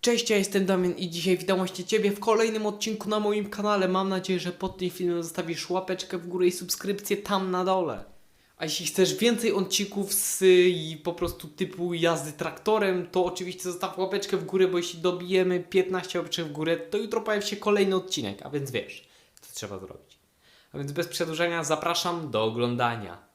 Cześć, ja jestem Damian i dzisiaj witam właśnie Ciebie w kolejnym odcinku na moim kanale. Mam nadzieję, że pod tym filmem zostawisz łapeczkę w górę i subskrypcję tam na dole. A jeśli chcesz więcej odcinków z i po prostu typu jazdy traktorem, to oczywiście zostaw łapeczkę w górę, bo jeśli dobijemy 15 łapeczek w górę, to jutro pojawi się kolejny odcinek, a więc wiesz, co trzeba zrobić. A więc bez przedłużenia zapraszam do oglądania.